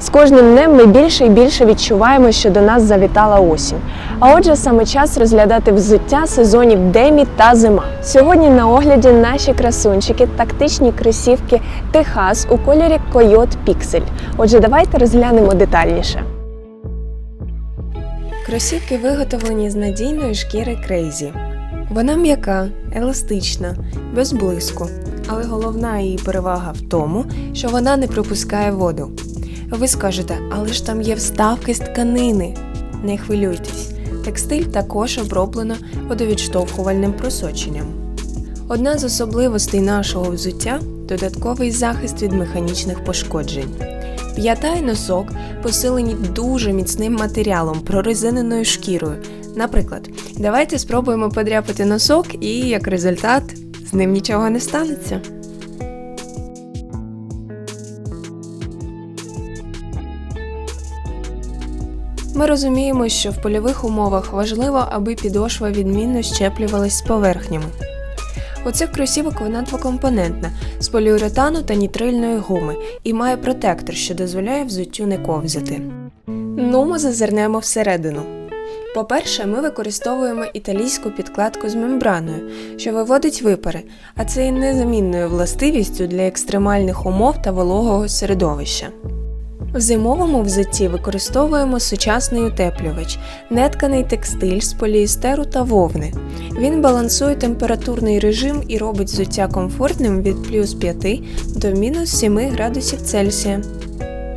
З кожним днем ми більше і більше відчуваємо, що до нас завітала осінь. А отже, саме час розглядати взуття сезонів Демі та зима. Сьогодні на огляді наші красунчики, тактичні кросівки Техас у кольорі Койот Піксель. Отже, давайте розглянемо детальніше. Кросівки виготовлені з надійної шкіри Крейзі. Вона м'яка, еластична, без блиску, але головна її перевага в тому, що вона не пропускає воду. Ви скажете, але ж там є вставки з тканини. Не хвилюйтесь, текстиль також оброблено водовідштовхувальним просоченням. Одна з особливостей нашого взуття додатковий захист від механічних пошкоджень. П'ята і носок посилені дуже міцним матеріалом, прорезиненою шкірою. Наприклад, давайте спробуємо подряпати носок, і як результат з ним нічого не станеться. Ми розуміємо, що в польових умовах важливо, аби підошва відмінно щеплювалась з поверхнями. У цих кросівок вона двокомпонентна з поліуретану та нітрильної гуми і має протектор, що дозволяє взуттю не ковзати. Ну, ми зазирнемо всередину. По-перше, ми використовуємо італійську підкладку з мембраною, що виводить випари, а це є незамінною властивістю для екстремальних умов та вологого середовища. В зимовому взутті використовуємо сучасний утеплювач, нетканий текстиль з поліестеру та вовни. Він балансує температурний режим і робить взуття комфортним від плюс 5 до мінус 7 градусів Цельсія.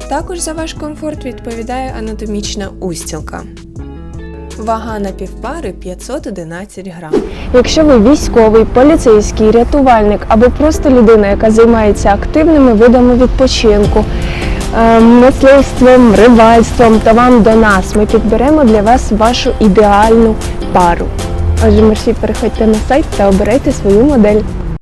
Також за ваш комфорт відповідає анатомічна устілка. Вага на півпари 511 грам. Якщо ви військовий, поліцейський, рятувальник або просто людина, яка займається активними видами відпочинку, мисливством, рибальством, та вам до нас. Ми підберемо для вас вашу ідеальну пару. Отже, мерші переходьте на сайт та обирайте свою модель.